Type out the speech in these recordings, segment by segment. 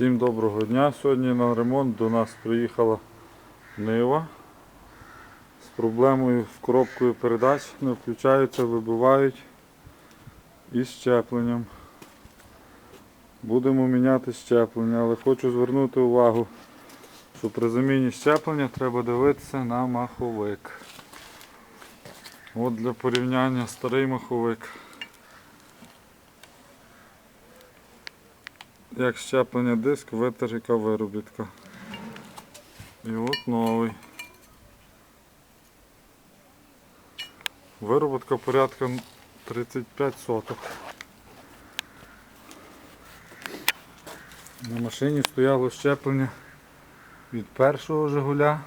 Всім доброго дня. Сьогодні на ремонт до нас приїхала Нива з проблемою з коробкою передач. Не включаються, вибивають і щепленням. Будемо міняти щеплення, але хочу звернути увагу, що при заміні щеплення треба дивитися на маховик. От для порівняння старий маховик. Як щеплення диск, витер яка виробітка. І от новий. Вироботка порядка 35 соток. На машині стояло щеплення від першого Жигуля,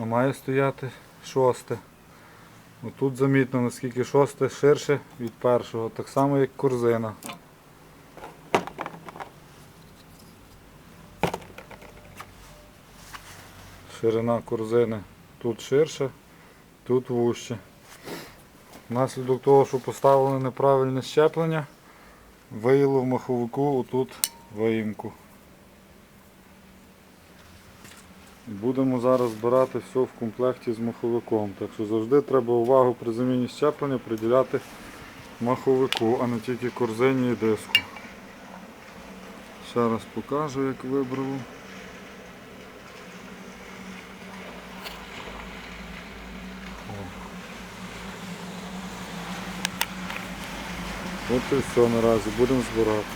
а має стояти шосте. Отут замітно наскільки шосте ширше від першого, так само як корзина. Ширина корзини тут ширша, тут вужче. Внаслідок того, що поставили неправильне щеплення, виїло в маховику отут виїмку. Будемо зараз збирати все в комплекті з маховиком. Так що завжди треба увагу при заміні щеплення приділяти маховику, а не тільки корзині і диску. Ще раз покажу, як вибрав. От і все наразі, будемо збирати.